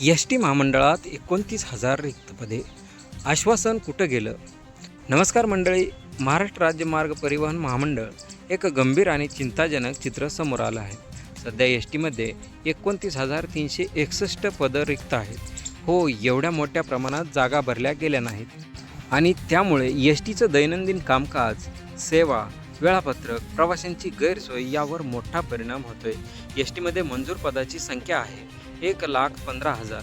S T महामंडळात एकोणतीस हजार रिक्त पदे आश्वासन कुठं गेलं? नमस्कार मंडळी महाराष्ट्र राज्य मार्ग परिवहन महामंडळ एक गंभीर आणि चिंताजनक चित्र समोर आलं आहे. सध्या एस टीमध्ये एकोणतीस हजार तीनशे एकसष्ट पदं रिक्त आहेत. हो एवढ्या मोठ्या प्रमाणात जागा भरल्या गेल्या नाहीत. आणि त्यामुळे एस टीचं दैनंदिन कामकाज सेवा वेळापत्रक प्रवाशांची गैरसोय यावर मोठा परिणाम होतोय. एस टीमध्ये मंजूर पदाची संख्या आहे. एक लाख पंधरा हजार.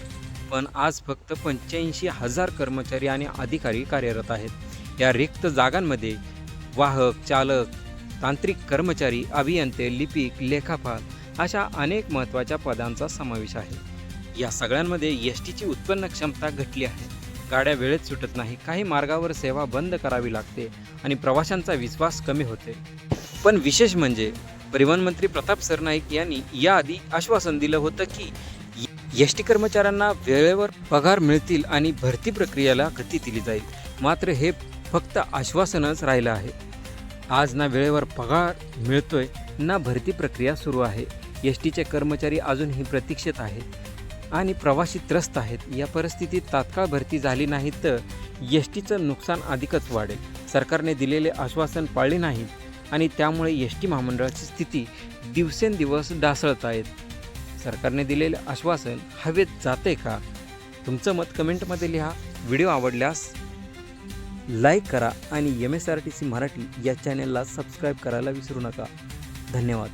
पण आज फक्त पंच्याऐंशी हजार कर्मचारी आणि अधिकारी कार्यरत आहेत. या रिक्त जागांमध्ये वाहक चालक तांत्रिक कर्मचारी अभियंते लिपिक लेखापाल अशा अनेक महत्त्वाच्या पदांचा समावेश आहे. या सगळ्यांमध्ये एस टीची उत्पन्न क्षमता घटली आहे. गाड्या वेळेत सुटत नाही. काही मार्गावर सेवा बंद करावी लागते आणि प्रवाशांचा विश्वास कमी होते. पण विशेष म्हणजे परिवहन मंत्री प्रताप सरनाईक यांनी याआधी आश्वासन दिलं होतं की एस टी कर्मचाऱ्यांना वेळेवर पगार मिळतील आणि भरती प्रक्रियेला गती दिली जाईल. मात्र हे फक्त आश्वासनच राहिलं आहे. आज ना वेळेवर पगार मिळतोय ना भरती प्रक्रिया सुरू आहे. एस टीचे कर्मचारी अजूनही प्रतीक्षेत आहेत आणि प्रवासी त्रस्त आहेत. या परिस्थितीत तात्काळ भरती झाली नाही तर एस टीचं नुकसान अधिकच वाढेल. सरकारने दिलेले आश्वासन पाळले नाहीत आणि त्यामुळे एस टी महामंडळाची स्थिती दिवसेंदिवस ढासळत आहेत सरकारने दिलेले आश्वासन हवेत जाते का? तुमचं मत कमेंटमध्ये लिहा. व्हिडिओ आवडल्यास लाईक करा आणि M S R T C Marathi या चॅनलला सबस्क्राईब करायला विसरू नका. धन्यवाद.